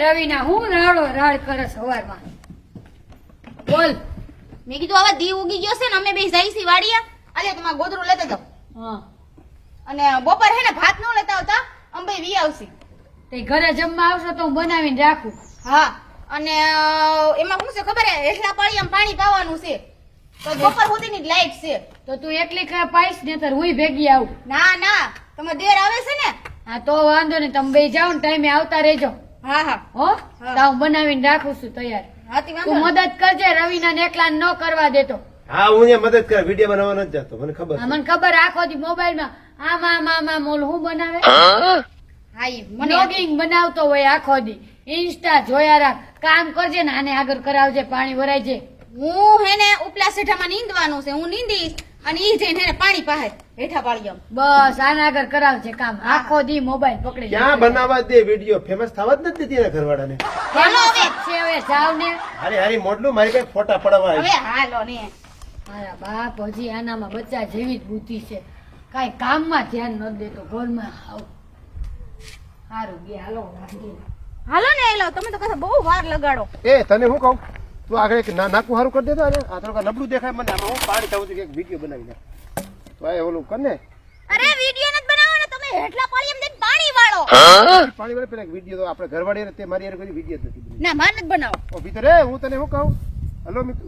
રવિના હું રાડો રાડ કરે સવારમાં? બોલ. મેં કીધું હવે દી ઉગી ગયો છે ને અમે બે જઈ વાડીયા આજે તમારે ગોદરું લેતા જાવ. હા. અને બપોર હે ને ભાત ન લેતા આવતા અંબે વી આવશે. તે ઘરે જમવા આવશો તો હું બનાવીને રાખું. હા અને એમાં શું છે ખબર હે? હેઠલા આમ પાણી પાવાનું છે. તો બપોર સુધીની જ લાઈટ છે. તો તું એકલી ખા પાઈશ ને તાર હુંય ભેગી આવું. ના ના તમે દેર આવે છે ને? હા તો વાંધો નહીં તમે બે જાઓ ને ટાઈમે આવતા રહેજો. હા હા. હો? હા. બનાવીને રાખું છું તૈયાર. તું મદદ કરજે રવિના એકલા ન કરવા દેતો. હા હું અહીંયા મદદ કર વીડિયો બનાવવા નથી જતો મને ખબર મને ખબર આખો દી મોબાઈલમાં આમ આમ આમ આમ ઓલું હું બનાવે? હા? બ્લોગિંગ બનાવતો હોય આખો દી. ઇન્સ્ટા જોયા રાખ. કામ કરજે ને આને આગળ કરાવજે પાણી ભરાય છે હું હે ને ઉપલા સેઠામાં નીંદવાનું છે. હું નીંદીશ. અને ઈ જઈને એને પાણી પાહે હેઠા પાળીયામાં બસ આના આગળ કરાવજે કામ. આખો દી મોબાઈલ પકડી ક્યાં બનાવવા દે વીડિયો? ફેમસ થવા જ નથી દેતી ઘરવાળાને. હાલો હવે. છે હવે જાવ ને. અરે હારી મોડલું મારી કઈ ફોટા પડવા હવે હાલો ને. મારા બાપ હજી આનામાં બચ્ચા જેવી જ બુદ્ધિ છે. કાઈ કામમાં ધ્યાન ન દેતો ઘરમાં આવ. સારું ગયા હાલો હાલો ને એલો તમે તો કથા બહુ વાર લગાડો. એ તને હું કહું? તું આગળ એક નાકું સારું કરી દેતો ને આ થોડું નબળું દેખાય મને. આમાં હું પાણી થાઉં છું કે એક વીડિયો બનાવી દે. તો આ ઓલું કર ને. અરે વિડિયો નથી બનાવવાનો. તમે હેઠલા પાળીયામાં જઈને પાણી વાળો. પાણી વાળો પેલા વીડિયો તો આપણે ઘરવાળી હારે તે મારી યાર કોઈ વીડિયો જ નથી બનાવી. ના માર નથી બનાવો ઓ ભીતર રે હું તને શું કહું? હલો મિત્રો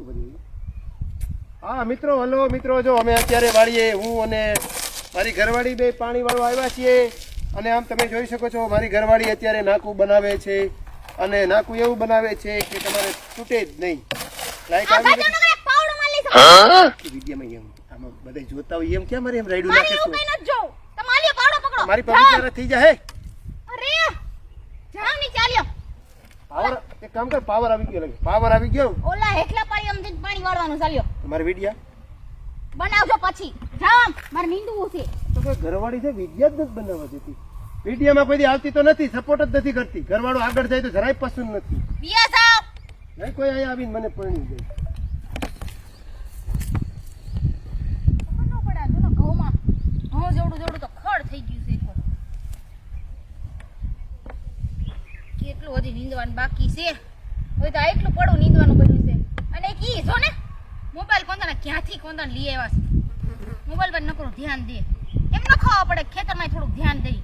હા મિત્રો હલો મિત્રો જો અમે અત્યારે વાળીએ. હું અને મારી ઘરવાળી બે પાણી વાળો આવ્યા છીએ. અને આમ તમે જોઈ શકો છો મારી ઘરવાળી અત્યારે નાકું બનાવે છે. અને નાકું એવું બનાવે છે કે તમારે તૂટે જ નહીં. લાઈટ આવી વિડીયોમાં એમ આમાં બધા જોતા હોય એમ ક્યાં મારે એમ મારી નાખે છે? કઈ નથી જોવું. તમે આલ્યો પાવડો પકડો. મારી. થઈ જાય અરે જાવની ચાલ્યો પાવર એક કામ કર પાવર આવી ગયો લાગે. પાવર આવી ગયો? ઓલા હેઠલા પાળીયામાં જઈને પાણી વાળવાનું ચાલ્યો તમારે વિડિયા? બનાવજો પછી. જામ મારે નીંદવું છે. તો ઘરવાળી છે વિડીયા જ બનાવવા દેતી. વિડીયામાં કોઈ આવતી તો નથી સપોર્ટ જ નથી કરતી. ઘરવાળો આગળ જાય તો જરાય પસંદ નથી. વિયા જાવ નહીં કોઈ અહીંયા આવીને મને પરણી જેવડું જેવડું તો ખડ થઈ ગયું છે. કેટલું હજી નીંદવાનું બાકી છે? હવે તો એટલું પડું નીંદવાનું પડ્યું છે. અને ઈ જો ને મોબાઈલ કોંદાના ક્યાંથી કોંદાને લઈ આવ્યા છે? મોબાઈલ પર નકરું ધ્યાન દે. એમ ન ખાવા પડે ખેતરમાં થોડુંક ધ્યાન દઈ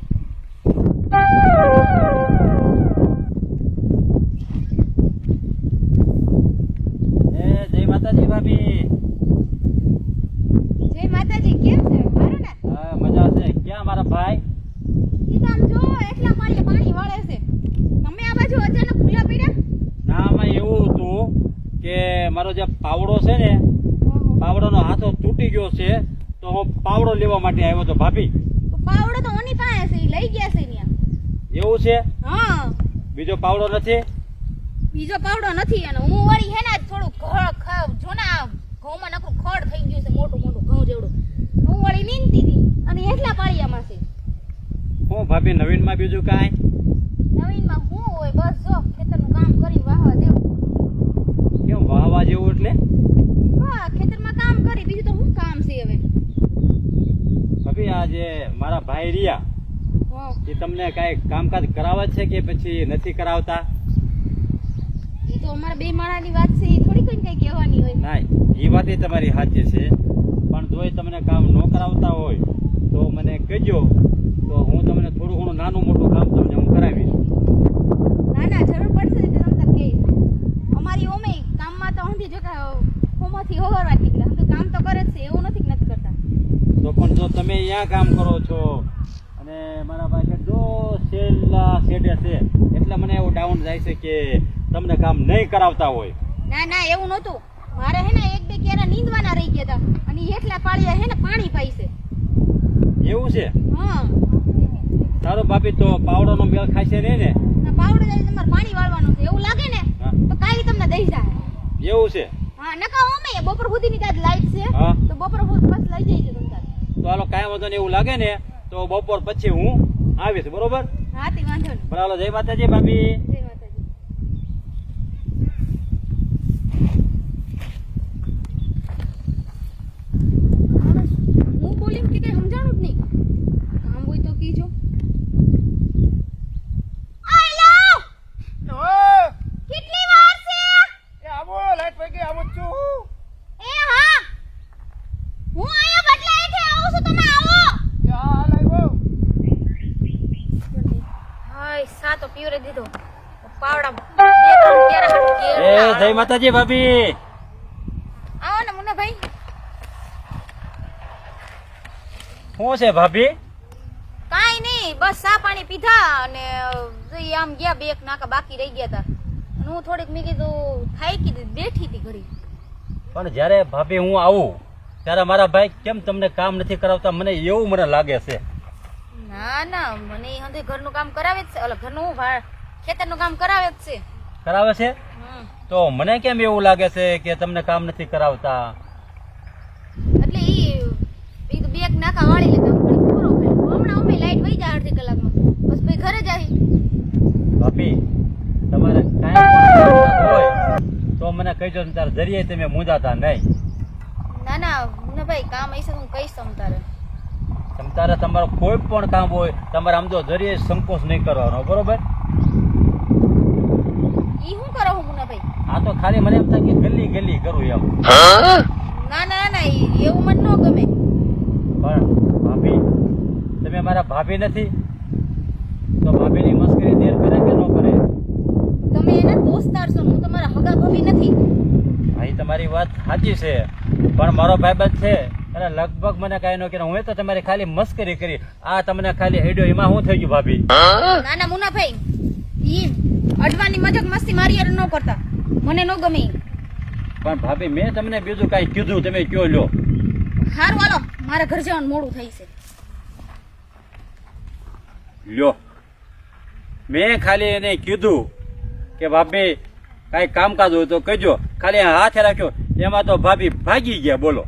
મારું જે પાવડો છે ને પાવડોનો હાથો તૂટી ગયો છે તો હું પાવડો લેવા માટે આવ્યો તો ભાભી. પાવડો તો ઓની પાસે છે લઈ ગયા છે ત્યાં. એવું છે? હા. બીજો પાવડો નથી? બીજો પાવડો નથી અને હું વળી હે ને થોડું ઘર જો ને ઘઉંમાં નકરું ખડ થઈ ગયું છે મોટું મોટું ઘઉં જેવડું. હું વળી નીંદતી હતી અને એટલા પાળિયામાં છે. હું ભાભી નવીનમાં બીજું કાંઈ? નવીનમાં હું હોય બસ જો ખેતરનું કામ કરી વાહવા દેવું. કેમ વાહવા જેવું એટલે? હા ખેતરમાં કામ કરી બીજું તો શું કામ છે હવે? ભાભી આ જે મારા ભાઈ રહ્યા એ તમને કાંઈ કામકાજ કરાવે છે કે પછી નથી કરાવતા? એ તો અમારા બે માળાની વાત છે એ થોડી કોઈ કઈ કહેવાની હોય. ના એ વાત તમારી સાચી છે. પણ જો એ તમને કામ ન કરાવતા હોય તો મને કહેજો તો હું તમને થોડું ઘણું નાનું મોટું કામ તમને હું કરાવીશ. ના ના જરૂર પડશે તો તમને કહીશ અમારી ઓમે કામમાં તો હંધી જો હોમાંથી હોવરવા નીકળ્યા. હંધી કામ તો કરે છે એવું નથી નથી કરતા. તો પણ જો તમે અહીંયા કામ કરો છો અને મારા ભાઈ જો છેલ્લા શેડે છે એટલે મને એવું ડાઉન જાય છે કે તમને કામ નહીં કરાવતા હોય. ના ના એવું નહોતું. મારે હે ને એક બે કેરા નીંદવાના રહી ગયા હતા અને એટલા પાળિયા હે ને પાણી પાઈ છે. એવું છે? હા. સારું ભાભી તો પાવડોનો મેળ ખાશે નહીં ને ના પાવડો જાય તમારે પાણી વાળવાનું છે. એવું લાગે ને તો કાઈ તમને દઈ જાય. એવું છે? હા નકા ઓમે બપોર સુધીની ત્યાં લાઈટ છે. તો બપોર સુધી બસ લઈ જઈજો તમને તો હાલો કાંઈ વાંધો ને એવું લાગે ને? તો બપોર પછી હું આવીશ બરોબર? હા તે વાંધો નહીં. બરાબર જય માતાજી ભાભી જય માતાજી હું બોલી કે કઈ સમજાણું જ નહીં ચા તો પીવરે દીધો. પાવડા બે ત્રણ કેરા હાટુ એ જય માતાજી ભાભી. આવો ને મુન્નાભાઈ. શું છે ભાભી? કાંઈ નહીં બસ ચા પાણી પીધા અને આમ ગયા બે એક નાકા બાકી રહી ગયા હતા હું થોડીક મેં કીધું ખાઈ કીધી બેઠી હતી ઘડી પણ જ્યારે ભાભી હું આવું ત્યારે મારા ભાઈ કેમ તમને કામ નથી કરાવતા? મને એવું મને લાગે છે. ના ના મને હંધે ઘરનું કામ કરાવે જ છે. એટલે ઘરનું હું ભા- ખેતરનું કામ કરાવે જ છે. કરાવે છે? તો મને કેમ એવું લાગે છે કે તમને કામ નથી કરાવતા? એટલે ઈ એક તો બે એક નાકા વાળી લે કામ કરી પૂરો કર્યો હમણાં અમે લાઈટ વહી જાય અડધી કલાકમાં. બસ ભાઈ ઘરે જાય ભાભી તમારે ટાઈમ હોય તો મને કહેજો ને તારે જરીએ તમે મૂંઝાતા નહીં. ના ના ના ભાઈ કામ હશે તો હું કહીશ તમ તારે. તમ તારે તમારું કોઈ પણ કામ હોય તમારે આમ જો જરીએ સંકોચ નહીં કરવાનો બરોબર? ઈ શું કરો હું ભાઈ આ તો ખાલી મને એમ થાય કે ગલી ગલી કરું એમ. ના ના ના એવું મને ન ગમે. પણ ભાભી તમે મારા ભાભી નથી? તો ભાભીની મસ્કરી દેર કરે કે ન કરે? તમે એના દોસ્તાર છો હું તમારા હગા ભાભી નથી. ભાઈ તમારી વાત સાચી છે પણ મારો ભાઈબંધ છે અને લગભગ મને કાંઈ ન કે હું તો તમારી ખાલી મસ્કરી કરી. આ તમને ખાલી હેડ્યો. એમાં શું થઈ ગયું ભાભી? ના ના મુના ભાઈ ઈ અડવાની મજાક મસ્તી મારી યાર ન કરતા. મને ન ગમે. પણ ભાભી મેં તમને બીજું કાંઈ કીધું. તમે કયો લ્યો. હારું હાલો. મારા ઘર જવાનું મોડું થઈ છે. લ્યો. મેં ખાલી એને કીધું કે ભાભી કાંઈ કામકાજ હોય તો કહેજો. ખાલી હાથે રાખ્યો. એમાં તો ભાભી ભાગી ગયા. બોલો.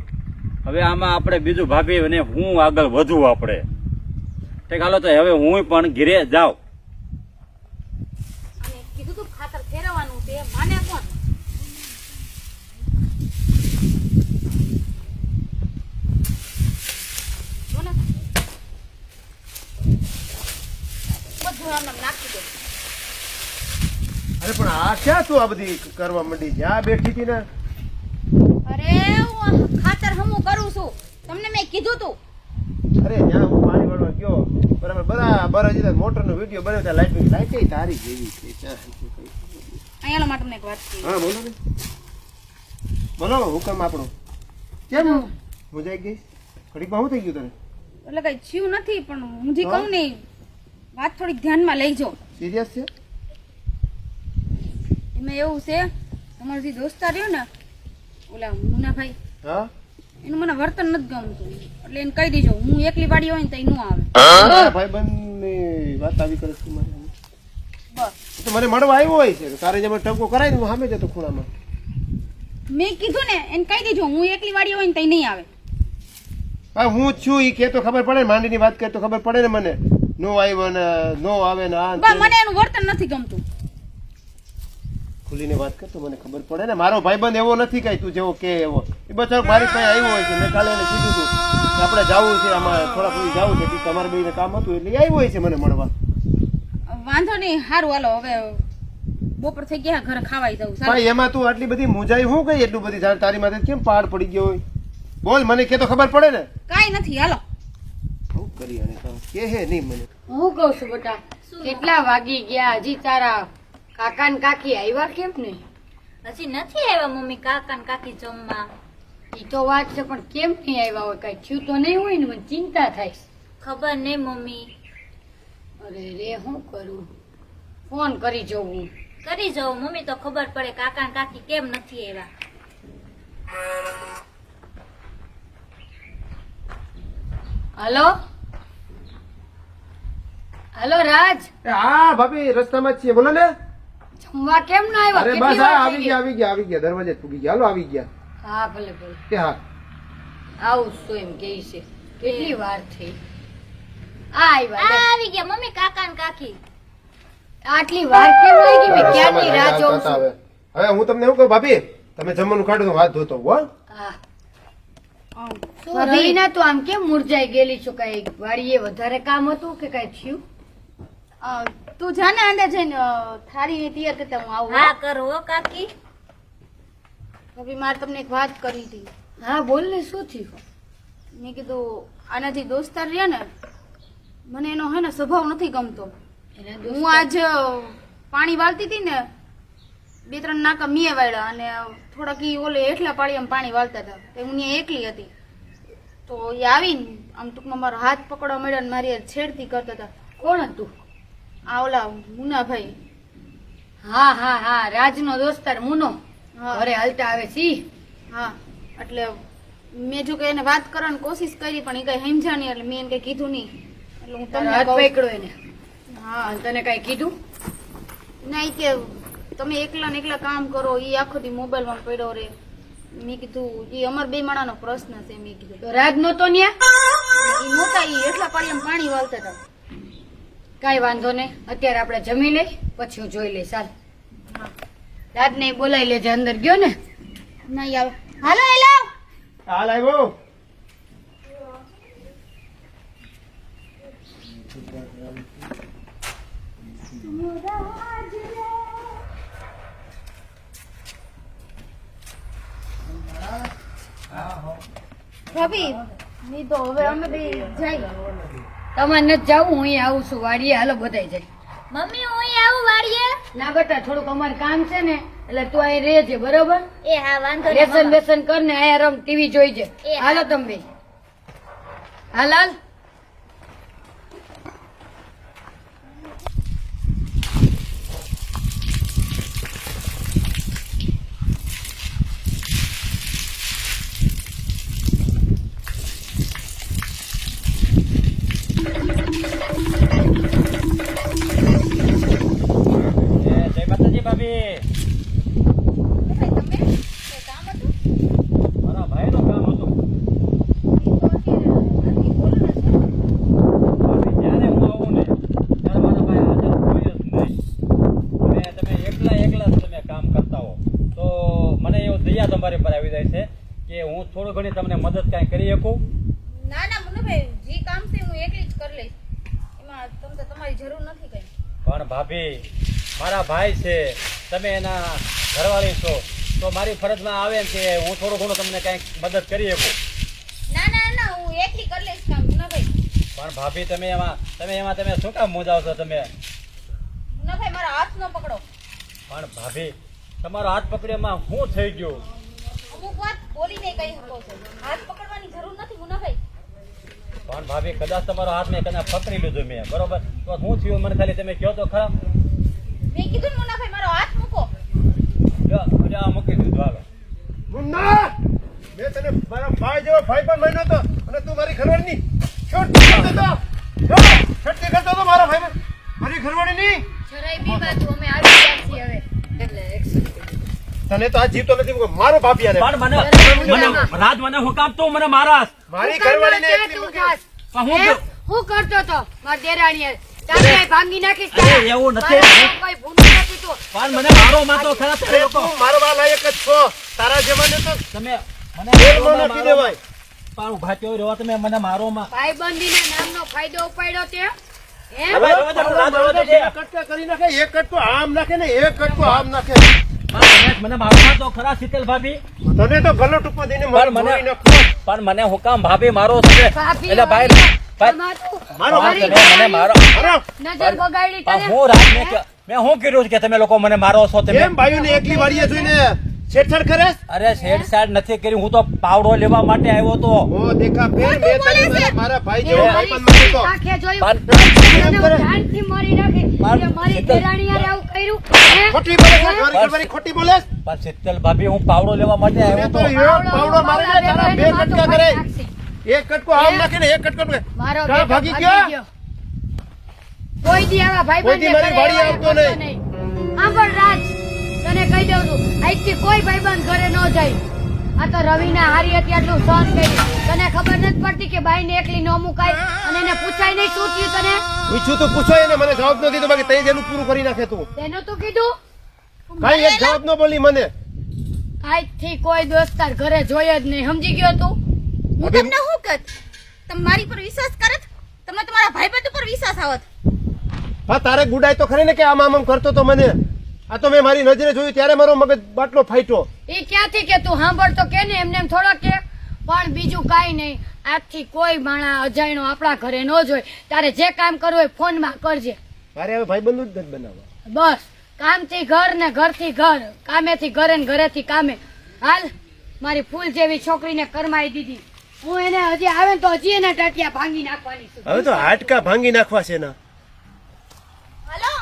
હવે આમાં આપણે બીજું ભાભી અને હું આગળ વધું આપણે. ઠીક હાલો તો હવે હું પણ ઘીરે જાઉં. અને કીધું તું ખાતર ફેરવવાનું છે માને કોણ? જો ને. બધું આમ આમ નાખી દે. અરે પણ આ ક્યાં તું આ બધી કરવા માંડી? જ્યાં બેઠી હતી ને. અરે હું ખાતર હમું કરું છું તમને મેં કીધું તું? અરે જ્યાં હું પાણી વાળવા ગયો બરાબર બરાબર હજી મોટર નો વીડિયો બન્યો ત્યાં લાઈટ લાઈટ તારી જેવી છે? અહીંયા માટે તમને એક વાત હા બોલો ને. બોલો હુકમ આપણો. કેમ? મુજાઈ ગઈ? ઘડીકમાં શું થઈ ગયું તને? એટલે કઈ થયું નથી પણ હું જે કહું ને વાત થોડીક ધ્યાનમાં લઈજો સિરિયસ છે? એમાં એવું છે તમારો જે દોસ્તાર રહ્યો ને ઓલા મુનાભાઈ હા? એનું મને વર્તન નથી ગમતું. એટલે એને કહી દેજો હું એકલી વાડી હોય ને તો ન આવે. ભાઈબંધ ભાઈબંધની વાત આવી કરે છે મારે બસ. તો મને મળવા આવ્યો હોય છે. તારે જેમ ટંકો કરાય ને હું સામે જતો ખૂણામાં. મેં કીધું ને એને કહી દેજો હું એકલી વાડી હોય ને તો નહીં આવે. હા હું છું એ કે તો ખબર પડે ને માંડીની વાત કરે તો ખબર પડે ને મને. નો આવ્યો ને નો આવે ને આ ને. મને એનું વર્તન નથી ગમતું. ખુલીને વાત કર તો મને ખબર પડે ને. મારો ભાઈબંધ એવો નથી કઈ તું જેવો કે એવો. એ બચારો મારી પાસે આવ્યો હોય છે. મેં કાલે એને કીધું હતું કે આપણે જવું છે આમાં થોડા સુધી જવું છે કે તમારે બેને કામ હતું એટલે આવ્યો હોય છે મને મળવા. વાંધો નહીં સારું હાલો હવે બપોર થઈ ગયા ઘરે ખાવાય જવું. સારું ભાઈ એમાં તું આટલી બધી મોજાઈ હું કઈ એટલું બધી? જાણ તારી માથે કેમ પાડ પડી ગયો હોય? બોલ મને કે તો ખબર પડે ને. કાંઈ નથી હાલો. હું કરી અને તો કે હે નહીં મને. હું કહું છું બેટા કેટલા વાગી ગયા? હજી તારા કાકા ને કાકી આવ્યા કેમ નહીં? હજી નથી આવ્યા મમ્મી કાકા ને કાકી જમવા. ઈ તો વાત છે પણ કેમ નહીં આવ્યા હોય? કઈ થયું તો નહીં હોય ને? મને ચિંતા થાય. ખબર નહીં મમ્મી. અરે રે હું કરું? ફોન કરી જોઉં કરી જાઓ મમ્મી તો ખબર પડે કાકા ને કાકી કેમ નથી આવ્યા. હલો? હલો રાજ? હા ભાભી રસ્તામાં જ છીએ. બોલો ને. જમવા કેમ ના આવ્યા? અરે બસ આવી ગયા? આવી ગયા આવી ગયા. દરવાજે જ પૂગી ગયા. હાલો આવી ગયા? હા ભલે ભલે. કે હા. આવું છું એમ કે છે. કેટલી વાર થઈ? આવ્યા આવી ગયા મમ્મી કાકા ને કાકી. આટલી વાર કેમ લાગી? મેં ક્યારની રાહ જોઉં છું? હવે હું તમને એવું કહું ભાભી? તમે જમવાનું કાઢો તો હાથ ધોતો હો. હા. રીના તું આમ કેમ મુરઝાઈ ગયેલી છો? કઈ વાડીએ વધારે કામ હતું કે કઈ થયું? તું જા ને અંદર જઈને થાળી તૈયાર કરતા હું આવું હા. કરો કાકી. ભાભી મારે તમને એક વાત કરી હતી. હા બોલ ને શું થયું? મેં કીધું આનાથી દોસ્તાર રહ્યા ને મને એનો હે ને સ્વભાવ નથી ગમતો. હું આજ પાણી વાળતી હતી ને બે ત્રણ નાકા મીએ વાળ્યા અને થોડાક ઈ ઓલે હેઠલા પાળીયામાં પાણી વાળતા હતા તે હું ત્યાં એકલી હતી. તો એ આવીને આમ ટૂંકમાં મારો હાથ પકડવા મળ્યો ને મારી છેડતી કરતા હતા. કોણ હતું? આ ઓલા મુનાભાઈ. હા હા હા રાજનો દોસ્તાર મુનો. ઘરે હાલતા આવે સી હા. એટલે મેં જો કે એને વાત કરવાની કોશિશ કરી પણ એ કઈ સમજા નહીં એટલે મેં એને કઈ કીધું નહીં. એટલે હું તમને હાથ પકડ્યો એને. હા. અને તને કઈ કીધું? ના ઈ કે તમે એકલા ને એકલા કામ કરો એ આખો દી મોબાઈલમાં પડ્યો રે મેં કીધું એ અમાર બે માણાનો પ્રશ્ન છે મેં કીધું. તો રાજ નહોતો ન્યા? એ નહોતા એ એટલા પાણીમાં પાણી વાળતા હતા. કાંઈ વાંધો નહીં. અત્યારે આપણે જમી લઈ પછી હું જોઈ લઈશ. ચાલ હા. રાજને બોલાવી લેજે અંદર ગયો ને. નહીં આવે. હાલો હેલો હાલ આવ્યો ની તો હવે અમે બી જાય. તમારે નથી જવું હું આવું છું. વાડીએ હાલો બધાય જાય. મમ્મી હું આવું વાડીએ? ના બેટા થોડુંક અમારે કામ છે ને એટલે તું અહીં રહેજે બરોબર? એ હા વાંધો લેસન બેસન કર ને અહીંયા રમ ટીવી જોઈજે. હાલો તમે. હાલ હાલ. માતાજી ભાભી. મારા ભાઈનું કામ હતું ભાભી જ્યારે હું આવું ને ત્યારે મારા ભાઈ હાજર હોય જ નહીં અને તમે એકલા એકલા જ તમે કામ કરતા હો તો મને એવું દયા તમારી પર આવી જાય છે કે હું થોડું ઘણી તમને મદદ કાંઈ કરી શકું ના ના મુન્નાભાઈ જે કામ છે હું એકલી જ કરી લઈશ એમાં તમને તમારી જરૂર નથી કઈ પણ ભાભી મારા ભાઈ છે તમે એના ઘરવાળી છો તો મારી ફરજમાં આવે ને કે હું થોડું ઘણું તમને કાંઈક મદદ કરી શકું? ના ના ના હું એકલી કરી લઈશ કામ મુન્નાભાઈ પણ ભાભી તમે એમાં તમે એમાં તમે શું કામ મોજાવ છો તમે? મુન્નાભાઈ મારા હાથ ન પકડો. પણ ભાભી તમારો હાથ પકડ્યામાં શું થઈ ગયું? અમુક વાત બોલીને કહી શકો છો. હાથ પકડવાની જરૂર નથી મુન્નાભાઈ પણ ભાભી કદાચ તમારો હાથ મેં કદાચ પકડી લીધો મેં બરોબર? તો શું થયું? મને ખાલી તમે કહો તો ખરા. કીધું ને મારો હાથ મૂકો. લ્યો, લ્યો, મૂકી દીધું હાલો. મુન્ના મેં તને મારા ભાઈ જેવો ભાઈ પણ માન્યો હતો અને તું મારી ઘરવાળીની છોડતી કરતો હતો જો, છોડતી કરતો હતો મારા ભાઈ મારી ઘરવાળીની? જરાય બી બાજુ અમે આવી ગયા છીએ હવે. એટલે action તને તો આ જીવતો નથી મારો પણ મને મને રાજ મને હું કામ મને મારાસ મારી હું કરવા ઘરવાળીને ક્યાં એકલી તું? પણ હું હું કરતો તો મારી દેરાણીએ તારે ભાંગી નાખીશ અરે, એવું નથી. કોઈ ભૂંડું નથી તું. પણ મને મારો માં તો ખરા તમે અરે લોકો તું. મારો વાલ લાયક જ છો. તારા જમાને તો તમે મને જેલમાં નાખી દેવાય. પણ ઊભા થયો રહ્યો તમે મને મારો માં ભાઈબંધીના નામનો ફાયદો ઉપાડ્યો તે. હે? હવે રોજ રોજ રાજ રોજ જે. એક કટકા કરી નાખે એક કટકો આમ નાખે ને એક કટકો આમ નાખે. મને- મને મારો તો ખરા શીતલ ભાભી? તને તો ગલો ટૂંકો દઈને પણ મને ગોળી પણ મને હું કામ ભાભી મારો છે. એટલે ભાઈ તમે મને મારો. મારો નજર બગાડી પણ તને. હું રાજ મેં મેં શું કીધું કે તમે લોકો મને મારો છો તમે એકલી વાડીએ જોઈને છેડછાડ કરે? અરે શેડ સાડ નથી કરી હું તો પાવડો લેવા માટે આવ્યો તો. ઓ દેખા ફેર મેં તને મારા- ભાઈ જેવો તો. આંખે જોયું. મારી નાખી. મારી દેરાણી આવું કર્યું. ખોટી બોલે હે? ઘરવાળી ખોટી બોલે પણ શીતલ ભાભી હું પાવડો લેવા માટે આવ્યો તો પાવડો મારે તારા બે કટકા કરે. એક કટકો આમ હે? નાખે ને એક કટકો મારો ભાગી ગયો? કોઈ દી આવા ભાઈ બંધ મારી વાડી આવતો નહીં. સાંભળ રાજ તને કહી દઉં છું આજથી કોઈ ભાઈબંધ ઘરે ન જાય. આ તો રવિના હારી હતી આટલું સહન કર્યું તને ખબર નથી પડતી કે બાઈને એકલી ન મુકાય અને એને પૂછાય નહીં શું થયું તને? પૂછ્યું તો પૂછો એને મને જવાબ ન દીધો. બાકી તઈ જેનું પૂરું કરી નાખે તું. તેનું તું કીધું? કઈ એક જવાબ ન બોલી મને. આજથી કોઈ દોસ્તાર ઘરે જોઈએ જ નહીં. સમજી ગયો તું? હું તમને શું કહેત તમે મારી પર વિશ્વાસ કરત તમને તમારા ભાઈબંધ ઉપર વિશ્વાસ આવત હા તારે ગુડાય તો ખરી ને કે આમ આમ આમ કરતો તો મને? આ તો મેં મારી નજરે જોયું ત્યારે મારો મગજ બાટલો ફાટ્યો. એ ક્યાંથી કે તું સાંભળ તો કે ને એમને એમ થોડા કે પણ બીજું કાંઈ નહીં આજથી કોઈ માણા અજાયણો આપણા ઘરે ન જોય. તારે જે કામ કરવું હોય ફોનમાં કરજે. મારે હવે ભાઈબંધુ જ નથી બનાવવા. બસ કામથી ઘર ને ઘરથી ઘર કામેથી ઘરે ને ઘરેથી કામે. હાલ મારી ફૂલ જેવી છોકરીને કરમાઈ દીધી. હું એને હજી આવે તો હજી એના ટાટિયા ભાંગી નાખવાની હવે તો હાડકા ભાંગી નાખવા છે ના હલો?